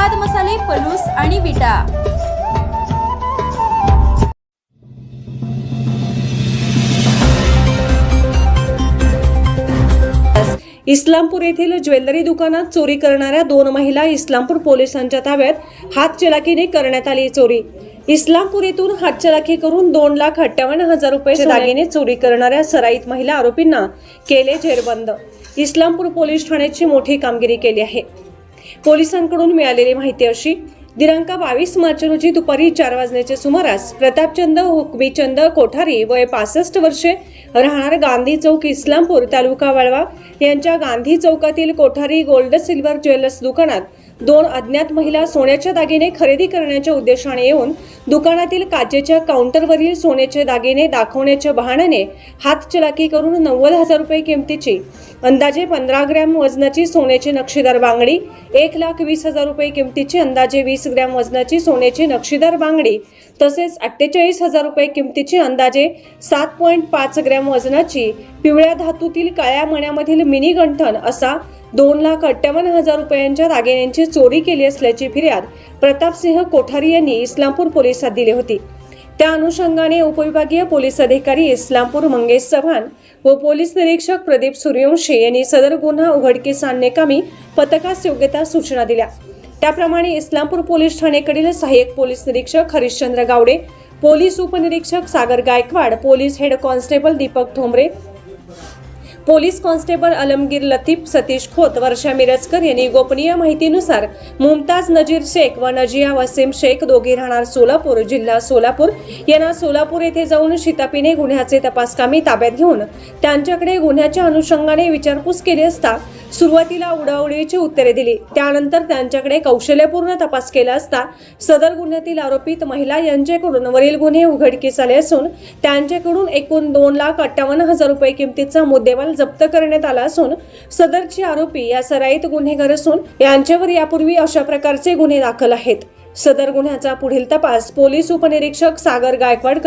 स्वाद मसाले पलूस आणि विटा. इस्लामपूर येथील ज्वेलरी दुकानात चोरी करणाऱ्या दोन महिला इस्लामपूर पोलिसांच्या ताब्यात हातचलाखीने करण्यात आली चोरी. इस्लामपूर येथून हातचलाखी करून दोन लाख अठ्ठावन्न हजार रुपये दागिने चोरी करणाऱ्या सराईत महिला आरोपींना केले जेरबंद. इस्लामपूर पोलीस ठाण्याची मोठी कामगिरी केली आहे. पोलिसांकडून मिळालेली माहिती अशी दिनांक बावीस मार्च रोजी दुपारी चार वाजण्याच्या सुमारास प्रतापचंद हुकमीचंद कोठारी वय पासष्ट वर्षे राहणार गांधी चौक इस्लामपूर तालुका वाळवा यांच्या गांधी चौकातील कोठारी गोल्ड सिल्वर ज्वेलर्स दुकानात दोन अज्ञात महिला सोन्याच्या दागिने खरेदी करण्याच्या उद्देशाने येऊन दुकानातील काचेच्या काउंटरवरील सोन्याचे दागिने दाखवण्याच्या बहाण्याने हातचलाकी करून नव्वद हजार रुपये किमतीची अंदाजे पंधरा ग्रॅम वजनाची सोन्याची नक्षीदार बांगडी एक लाख वीस हजार रुपये किमतीची अंदाजे वीस ग्रॅम वजनाची सोन्याची नक्षीदार बांगडी तसेच अठ्ठेचाळीस हजार रुपये किमतीची अंदाजे सात पॉईंट पाच ग्रॅम वजनाची पिवळ्या धातूतील काळ्या मण्यामधील मिनी गंठन असा दोन लाख अठ्ठावन्न हजार रुपयांच्या दागिन्यांची चोरी केली असल्याची फिर्याद प्रतापसिंह कोठारी यांनी इस्लामपूर पोलिसात दिली होती. त्या अनुषंगाने उपविभागीय पोलीस अधिकारी इस्लामपूर मंगेश चव्हाण व पोलीस निरीक्षक प्रदीप सूर्यवंशी यांनी सदर गुन्हा उघडकीस आणण्याकामी पथकास योग्यता सूचना दिल्या. त्याप्रमाणे इस्लामपूर पोलीस ठाणेकडील सहाय्यक पोलीस निरीक्षक हरिश्चंद्र गावडे पोलीस उपनिरीक्षक Sagar Gaikwad police head constable Deepak Thombare police constable Alamgir Latif Satish Khot Varsha Mirajkar यांनी गोपनीय माहितीनुसार मुमताज नजीर शेख व नजिया वसीम शेख दोघे राहणार सोलापूर जिल्हा सोलापूर. यांना सोलापूर येथे जाऊन शितापीने गुन्ह्याचे तपासकामी ताब्यात घेऊन त्यांच्याकडे गुन्ह्याच्या अनुषंगाने विचारपूस केली असता सुरुवातीला उडाउडीची उत्तरे दिली. त्यानंतर त्यांच्याकडे कौशल्यपूर्ण तपास केला असता सदर गुन्ह्यातील आरोपित महिला यांच्याकडून वरील गुन्हे उघडकीस आले असून त्यांच्याकडून एकूण दोन लाख अठ्ठावन्न हजार रुपये किमतीचा मुद्देमाल जप्त करण्यात आला असून सदरचे आरोपी या सराईत गुन्हेगार असून यांच्यावर यापूर्वी अशा प्रकारचे गुन्हे दाखल आहेत. सदर गुन्ह्याचा पुढील तपास पोलीस उपनिरीक्षक सागर गायकवाड